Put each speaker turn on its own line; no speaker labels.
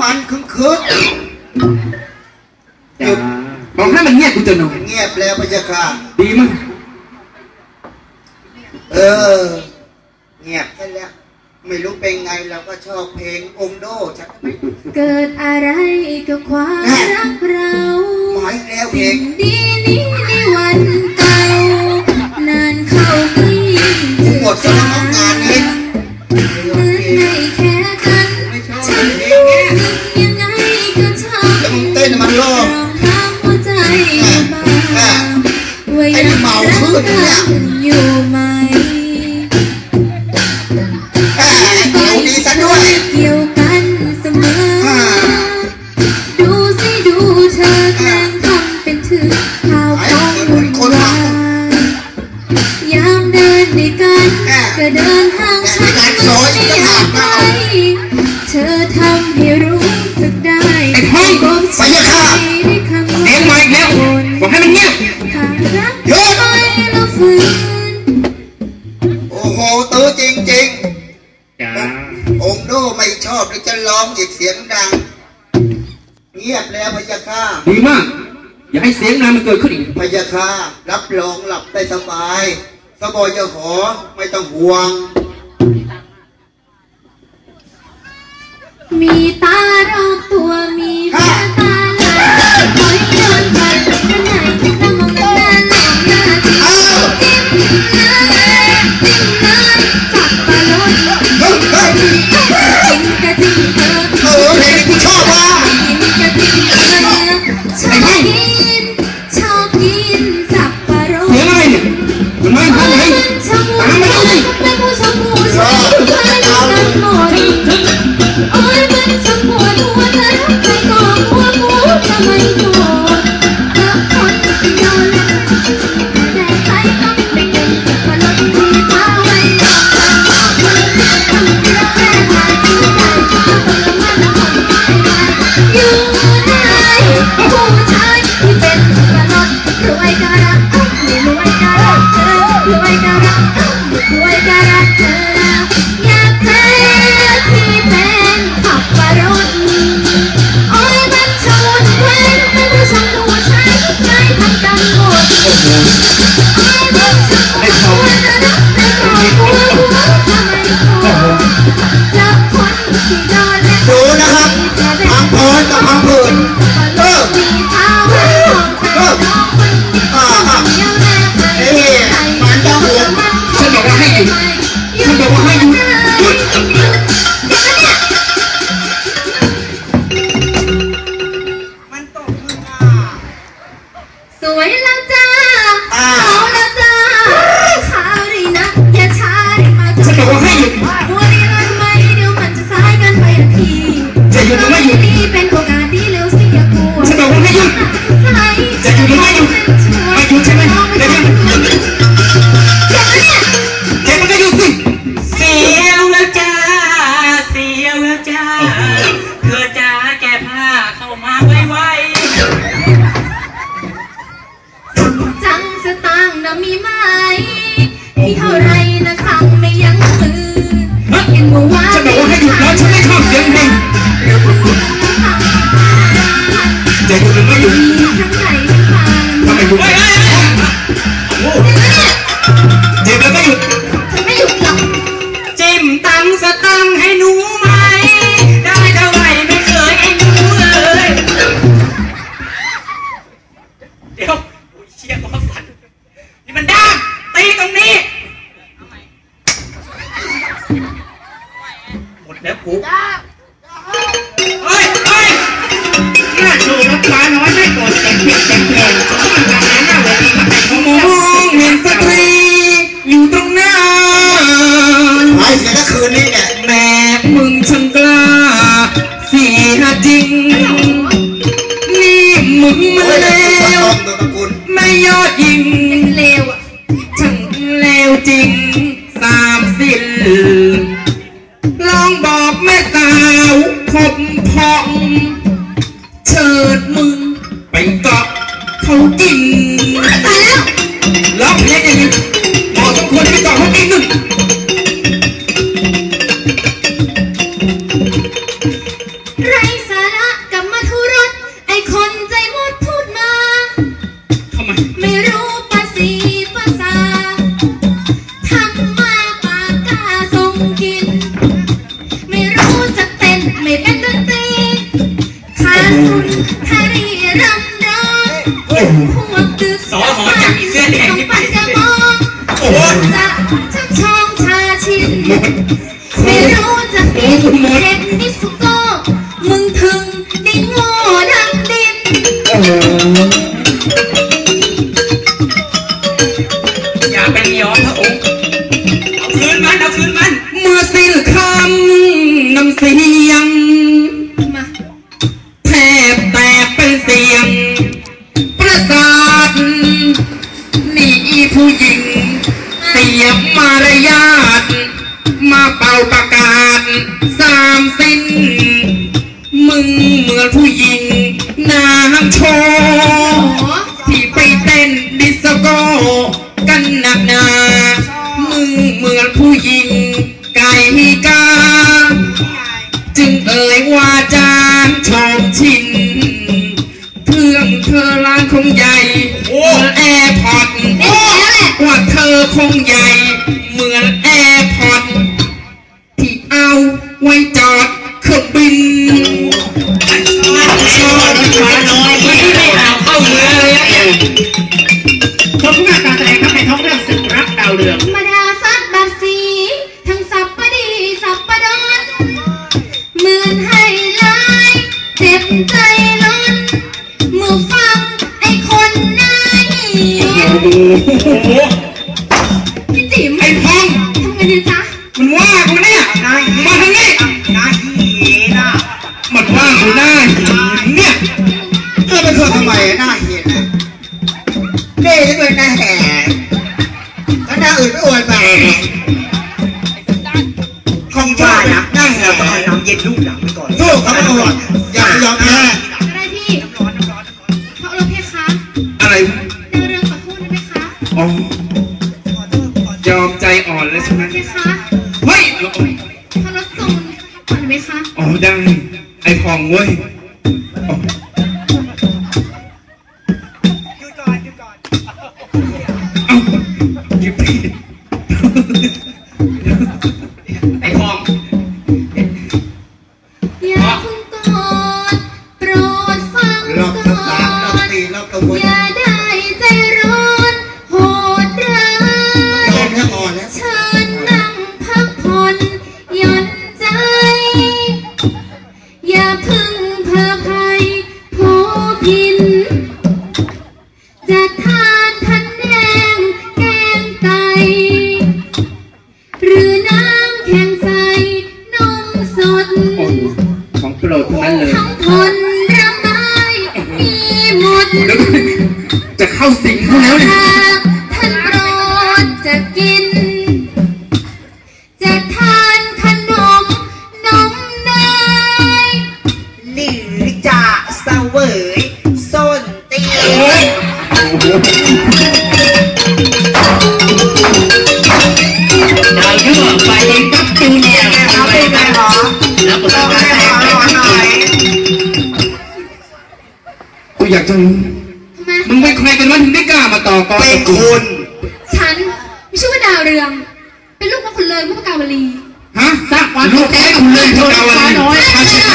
มันคึกคึ
กบอกให้มันเงียบกูจะนอน
เงียบแล้วพระเจ้าค่
ดีมั้ง
เออ เงียบแค่แล้วไม่รู้เป็นไงเราก็ชอบเพลงองโดชัก
เกิดอะไรกับความรักเรา
หมายแล้วเพลง
ดีนี้
บแล้ว
พ
ยา
ค่า
ดีมา
ก อย่าให้เสียงนานมันเกิดขึ้นอีก
พยา
ค่ารั
บ
ร
อ
งหลับได้ส
บาย
ส
บายเจ้
ข
อ
ไม่ต้องห่ว
ง มี story Thank you. หมดแล้วกูเฮ้ยเฮ้ยน่าดูน้ำตาน้อยไดแต่เพียงแต่เพีงต้งนหาเวทีมาแต่ง
มงเห็นสตรีอยู่ตรงหน้า
ไอ้เสียก็คืนนี้เก
แม่มึงช่างกล้าเสียจริง Putin. จะกินเด็
กนิ
สโกมึ
งถึงได้โง่ดังดิน
โอ้โหอย่าไปยอมพระองค์เอาคืนมันเอาคืนมันเมื่อสิ้นคำน้ำเสียง
มา
แทบแตกเป็นเสียง ประสาทนี่ผู้หญิง เสียมารยาทมาเป่าามสิ้น มึงเหมือนผู้หญิงนางโชว์ที่ไปเต้นดิสโก้กันหนักหนา มึงเหมือนผู้หญิงไก่กา จึงเอ่ยว่าจางชมชินเพื่องเธอร้านคงใหญ่เหมือนแอร์พอร์ต
เด็กแล้วแหละ
ว่าเธอคงใหญ่ เจ็บ
ใจ
ล้นเมื่อฟังไอ้คนนาย
โอ้โห
พี่จิ๋ม
ไอ้พอง
ทำไงดีจ๊ะ
มันว่ากูเนี่ยมาทางนี้ห
น้ายหีน่ะ
มันว่ากูหน้าหินเนี่ย
เออเป็นคนทำไมหน้าเห็นอะเล่จะด้วยหน้าแหกแล้วหน้าอื่นไม่อวยไปของว่านะหน้าแหกต้องเอาน้ำเย็นลูกหลังไปก่อนสู้เขาไม่ก่อนอย่าไป ยอมแพ้
ก็ได้พี่เระโอรสเพคะ
อะไร
ดาวเรืองขอโทษได้ไหมคะ
อ๋อยอมใจอ่อนแล้วใช่ไหม
เพคะ
เฮ้ย
พระรถทรงก่อนไหมคะ
อ๋อได้ไอ้พองเว้ย
สิ
งเขา
แล้วเนี่ย
หากท่านโปรดจะกิน จะทานขนมนมเนย
หรือจะเสวยส้นตีน
โอ้ยโอ้โห
ดาวยั่วไปเองกับจูเนียร์
เอาไปไหนหรอ
แล้วก็
ต้
ต้
อ
องง
ให้
การแสด
ห
ง
มอ
เป็น
หน่อย
กูอยากจะรู้ คุ
ณ
ฉันมีชื่อว่าดาวเรือง เป็นลูกพ่อขุนเลยพระกาวลี
ฮะสักวันลูกแกคุณเลยพวกเราวันนี้มาใช่ไหม